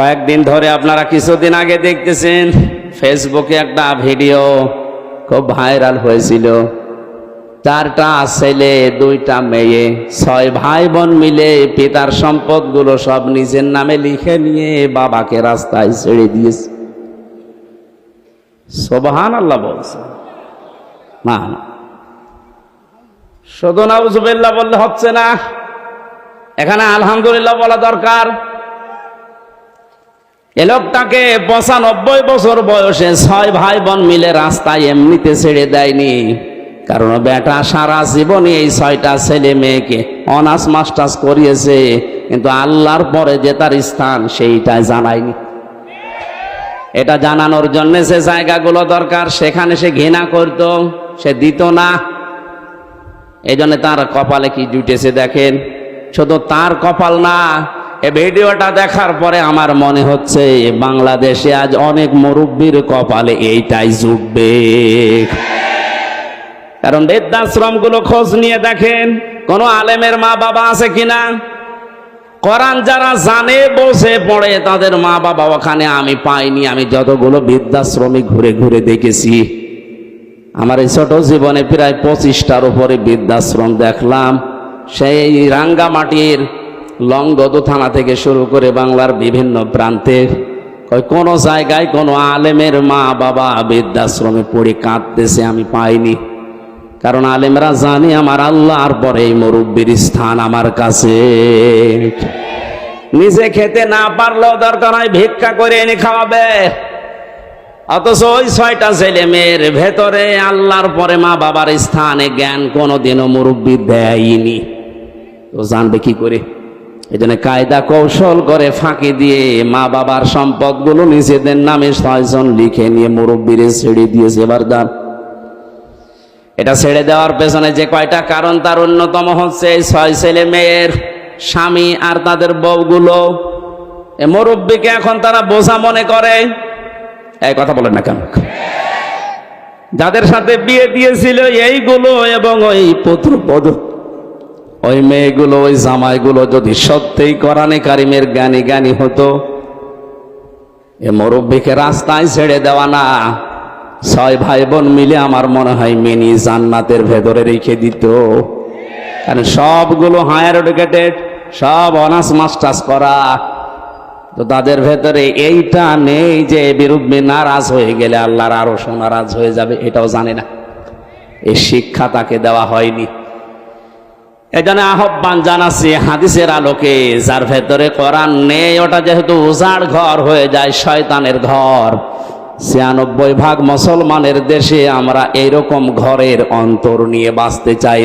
কয়েকদিন ধরে আপনারা কিছুদিন আগে দেখতেছেন, ফেসবুকে একটা ভিডিও খুব ভাইরাল হয়েছিল। চারটা ছেলে, দুইটা মেয়ে, ছয় ভাই বোন মিলে পিতার সম্পদগুলো সব নিজের নামে লিখে নিয়ে বাবাকে রাস্তায় ছেড়ে দিয়েছে। সোবাহান আল্লাহ বলছে। না না। শুধু নাউজুবিল্লাহ বললে হচ্ছে না, এখানে আলহামদুলিল্লাহ বলা দরকার। এ লোকটাকে পঁচানব্বই বছর বয়সে ছয় ভাই বোন মিলে রাস্তায় এমনিতে ছেড়ে দেয়নি। কারণ বেটা সারা জীবনে এই ছয়টা ছেলে মেয়েকে অনার্স মাস্টার্স করিয়েছে, কিন্তু আল্লাহর পরে যে তার স্থান সেইটাই জানায়নি। এটা জানানোর জন্য সে জায়গাগুলো দরকার, সেখানে সে ঘৃণা করত, সে দিত না। এই জন্য তার কপালে কি জুটেছে দেখেন? শুধু তার কপাল না এ ভিডিওটা দেখার পরে আমার মনে হচ্ছে বাংলাদেশে আজ অনেক মুরব্বীর কপালে এইটাই জুটবে। কারণ বৃদ্ধাশ্রমগুলো খোঁজ নিয়ে দেখেন, কোন আলেমের মা বাবা আছে কিনা? করান যারা জানে, বসে পড়ে, তাদের মা বাবা ওখানে, আমি পাইনি, আমি যতগুলো বৃদ্ধাশ্রমে ঘুরে ঘুরে দেখেছি। আমার এই ছোট জীবনে প্রায় পঁচিশটার উপরে বৃদ্ধাশ্রম দেখলাম। সেই রাঙ্গামাটির লংগদু থানা থেকে শুরু করে বাংলার বিভিন্ন প্রান্তে কই কোনো জায়গায় কোনো আলেমের মা বাবা বৃদ্ধাশ্রমে পড়ে কাঁদতেছে আমি পাইনি। কারণ আলেমরা জানে আমার আল্লাহর পরে এই মুরব্বীর স্থান আমার কাছে। নিজে খেতে না পারলেও দরকার হয় ভিক্ষা করে এনে খাওয়াবে। অথচ ওই ছয়টা ছেলে মেয়ের ভেতরে আল্লাহর পরে মা বাবার স্থানে জ্ঞান কোনোদিনও মুরব্বী দেয়নি। তো জানবে কি করে? এই জন্য কায়দা কৌশল করে ফাঁকি দিয়ে মা বাবার সম্পদগুলো নিজেদের নামে ছয়জন লিখে নিয়ে মুরব্বীরে ছেড়ে দিয়েছে এবার এটা ছেড়ে দেওয়ার পেছনে যে কয়টা কারণ, তার অন্যতম হচ্ছে এই ছয় ছেলে মেয়ের স্বামী আর তাদের বউগুলো। এ মুরব্বীকে এখন তারা বোঝা মনে করে। এই কথা বলেন না কেন? যাদের সাথে বিয়ে দিয়েছিল এইগুলো এবং ওই পুত্রপদ ওই মেয়েগুলো, ওই জামাইগুলো যদি সত্যিই কোরআনে কারিমের জ্ঞানী জ্ঞানী হতো, এ মুরব্বীকে রাস্তায় ছেড়ে দেওয়া না। ছয় ভাই বোন মিলে আমার মনে হয় মিনি জান্নাতের ভেতরে রেখে দিত। কারণ সবগুলো হায়ার এডুকেটেড, সব অনার্স মাস্টার্স করা। তো তাদের ভেতরে এইটা নেই যে বিরুদ্ধে নারাজ হয়ে গেলে আল্লাহর আরও নারাজ হয়ে যাবে, এটাও জানে না। এই শিক্ষা তাকে দেওয়া হয়নি। এজন্য আহ্বান জানাচ্ছি, হাদিসের আলোকে, যার ভেতরে কোরআন নেই, ওটা যেহেতু উজাড় ঘর হয়ে যায়, শয়তানের ঘর ছিয়ানব্বই ভাগ মুসলমানের দেশে আমরা এরকম ঘরের অন্তর নিয়ে বাঁচতে চাই।